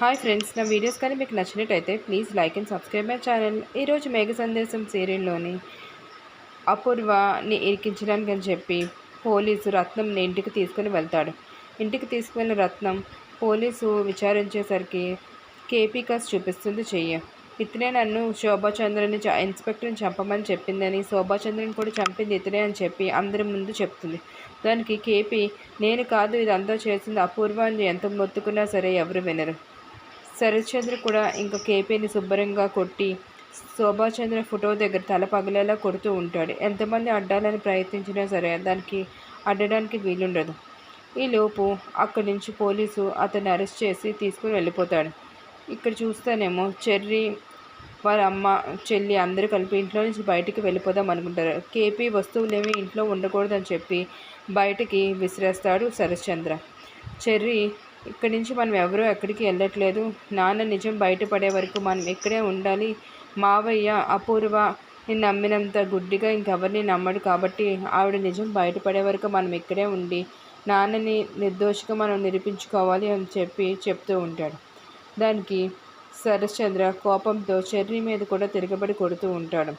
Hi friends నా videos కానీ మీకు నచ్చినట్టయితే please like and subscribe my channel. ఈరోజు మేఘ సందేశం సీరియల్లోని అపూర్వని ఇరికించడానికి అని చెప్పి పోలీసు రత్నంని ఇంటికి తీసుకుని వెళ్తాడు. ఇంటికి తీసుకువెళ్ళిన రత్నం పోలీసు విచారించేసరికి కేపీ కస్ చూపిస్తుంది చెయ్యి. ఇతనే నన్ను శోభాచంద్రని ఇన్స్పెక్టర్ని చంపమని చెప్పిందని శోభాచంద్రని కూడా చంపింది ఇతనే అని చెప్పి అందరి ముందు చెప్తుంది. దానికి కేపీ నేను కాదు ఇదంతా చేసింది అపూర్వ అని ఎంత మొత్తుకున్నా సరే ఎవరు వినరు. శరత్చంద్ర కూడా ఇంకా కేపీని శుభ్రంగా కొట్టి శోభాచంద్ర ఫోటో దగ్గర తల పగలేలా కొడుతూ ఉంటాడు. ఎంతమంది అడ్డాలని ప్రయత్నించినా సరే దానికి అడ్డడానికి వీలుండదు. ఈలోపు అక్కడి నుంచి పోలీసు అతన్ని అరెస్ట్ చేసి తీసుకుని వెళ్ళిపోతాడు. ఇక్కడ చూస్తేనేమో చెర్రీ వాళ్ళ అమ్మ చెల్లి అందరూ కలిపి ఇంట్లో నుంచి బయటికి వెళ్ళిపోదాం అనుకుంటారు. కేపీ వస్తువులేమీ ఇంట్లో ఉండకూడదని చెప్పి బయటికి విసిరేస్తాడు శరత్చంద్ర. చెర్రీ ఇక్కడి నుంచి మనం ఎవరూ ఎక్కడికి వెళ్ళట్లేదు. నాన్న నిజం బయటపడే వరకు మనం ఇక్కడే ఉండాలి. మావయ్య అపూర్వ నేను నమ్మినంత గుడ్డిగా ఇంకెవరిని నమ్మడు కాబట్టి ఆవిడ నిజం బయటపడే వరకు మనం ఇక్కడే ఉండి నాన్నని నిర్దోషిగా మనం నిరూపించుకోవాలి అని చెప్పి చెప్తూ ఉంటాడు. దానికి శరశ్చంద్ర కోపంతో చెర్రీ మీద కూడా తిరగబడి కొడుతూ ఉంటాడు.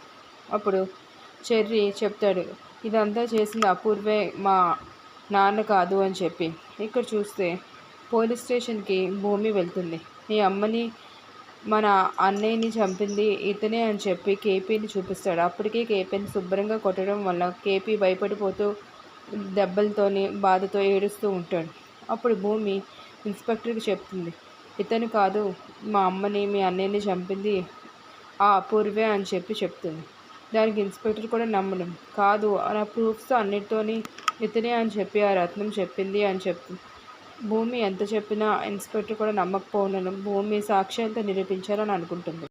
అప్పుడు చెర్రీ చెప్తాడు ఇదంతా చేసింది అపూర్వే మా నాన్న కాదు అని చెప్పి. ఇక్కడ చూస్తే పోలీస్ స్టేషన్కి భూమి వెళ్తుంది. నీ అమ్మని మన అన్నయ్యని చంపింది ఇతనే అని చెప్పి కేపీని చూపిస్తాడు. అప్పటికే కేపీని శుభ్రంగా కొట్టడం వల్ల కేపీ భయపడిపోతూ దెబ్బలతోని బాధతో ఏడుస్తూ ఉంటాడు. అప్పుడు భూమి ఇన్స్పెక్టర్కి చెప్తుంది ఇతను కాదు మా అమ్మని మీ అన్నయ్యని చంపింది ఆ అపూర్వే అని చెప్పి చెప్తుంది. దానికి ఇన్స్పెక్టర్ కూడా నమ్మడం కాదు ఆ ప్రూఫ్స్ అన్నిటితోని ఇతనే అని చెప్పి ఆ రత్నం చెప్పింది అని చెప్తుంది. భూమి ఎంత చెప్పినా ఇన్స్పెక్టర్ కూడా నమ్మకపోవడం భూమి సాక్ష్యాలతో నిరూపించాలని అనుకుంటుంది.